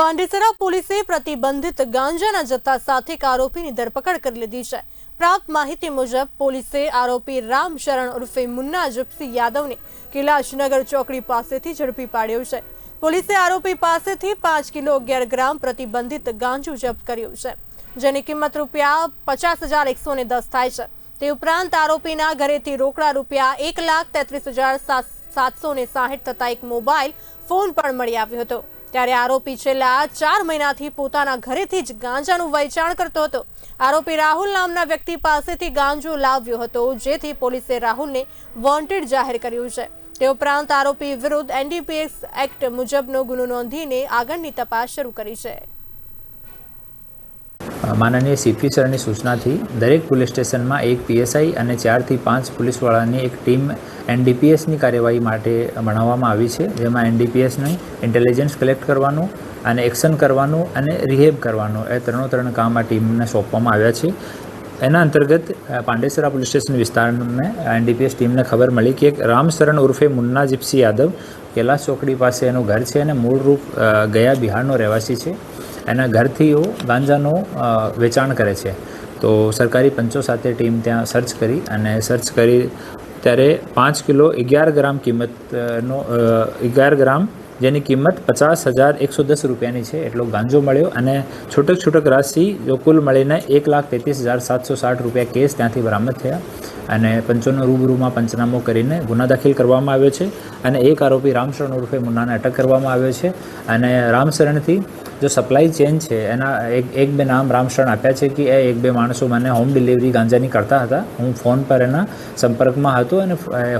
પાંડેસરા પોલીસે પ્રતિબંધિત ગાંજાના જથ્થા સાથે એક આરોપીની ધરપકડ કરી લીધી છે. પ્રાપ્ત માહિતી મુજબ, પોલીસે આરોપી રામ શરણ ઉર્ફે મુન્ના જીપ્સી યાદવને કૈલાશનગર ચોકડી પાસેથી ઝડપી પાડ્યો છે. પોલીસે આરોપી પાસેથી પાંચ કિલો અગિયાર ગ્રામ પ્રતિબંધિત ગાંજુ જપ્ત કર્યું છે, જેની કિંમત રૂપિયા પચાસ હજાર એકસો ને દસ થાય છે. તે ઉપરાંત આરોપીના ઘરેથી રોકડા રૂપિયા એક લાખ તેત્રીસ હજાર સાતસો ને સાહીઠ તથા એક મોબાઈલ ફોન પણ મળી આવ્યો હતો. ત્યારે આરોપી છેલ્લા ચાર મહિનાથી પોતાના ઘરેથી જ ગાંજાનું વેચાણ કરતો હતો. આરોપી રાહુલ નામના વ્યક્તિ પાસેથી ગાંજો લાવ્યો હતો, જેથી પોલીસે રાહુલને વોન્ટેડ જાહેર કર્યું છે. તે ઉપરાંત આરોપી વિરુદ્ધ એનડીપીએસ એક્ટ મુજબનો ગુનો નોંધીને આગળની તપાસ શરૂ કરી છે. માનનીય સીપી સરની સૂચનાથી દરેક પોલીસ સ્ટેશનમાં એક પીએસઆઈ અને ચારથી પાંચ પોલીસવાળાની એક ટીમ એનડીપીએસની કાર્યવાહી માટે બનાવવામાં આવી છે, જેમાં એનડીપીએસને ઇન્ટેલિજન્સ કલેક્ટ કરવાનું અને એક્શન કરવાનું અને રિહેબ કરવાનું એ ત્રણો ત્રણ કામ આ ટીમને સોંપવામાં આવ્યા છે. એના અંતર્ગત પાંડેસરા પોલીસ સ્ટેશન વિસ્તારને એનડીપીએસ ટીમને ખબર મળી કે એક રામશરણ ઉર્ફે મુન્ના જીપ્સી યાદવ કૈલાસ ચોકડી પાસે એનું ઘર છે અને મૂળ રૂપ ગયા બિહારનો રહેવાસી છે. એના ઘરથી ગાંજાનું ગાંજાનો વેચાણ કરે છે. તો સરકારી પંચો સાથે ટીમ ત્યાં સર્ચ કરી અને સર્ચ કરી ત્યારે પાંચ કિલો અગિયાર ગ્રામ કિંમતનો અગિયાર ગ્રામ જેની કિંમત પચાસ હજાર એકસો દસ રૂપિયાની છે. એટલો ગાંજો મળ્યો અને છૂટક છૂટક રાશિ જો કુલ મળીને એક લાખ તેત્રીસ હજાર સાતસો સાઠ રૂપિયા કેસ ત્યાંથી બરામદ થયા અને પંચોનો રૂબરૂમાં પંચનામો કરીને ગુના દાખલ કરવામાં આવ્યો છે અને એક આરોપી રામશરણ ઉર્ફે મુન્નાને અટક કરવામાં આવ્યો છે અને રામશરણથી જો સપ્લાય ચેન છે, એના એક એક બે નામ રામશરણ આપ્યા છે કે એ એક બે માણસો મને હોમ ડિલિવરી ગાંજાની કરતા હતા. હું ફોન પર એના સંપર્કમાં હતો અને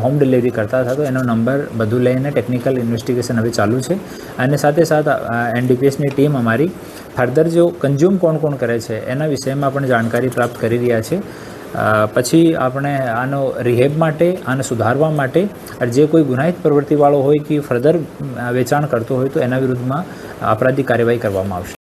હોમ ડિલિવરી કરતા હતા. તો એનો નંબર બધું લઈને ટેકનિકલ ઇન્વેસ્ટિગેશન હવે ચાલુ છે. અને સાથે સાથે એનડીપીએસની ટીમ અમારી ફર્ધર જો કન્ઝ્યુમ કોણ કોણ કરે છે, એના વિષયમાં પણ જાણકારી પ્રાપ્ત કરી રહ્યા છે. પછી આપણે આનો રિહેબ માટે, આને સુધારવા માટે જે કોઈ ગુનાહિત પ્રવૃત્તિવાળો હોય કે ફર્ધર વેચાણ કરતો હોય તો એના વિરુદ્ધમાં અપરાધી કાર્યવાહી કરવામાં આવશે.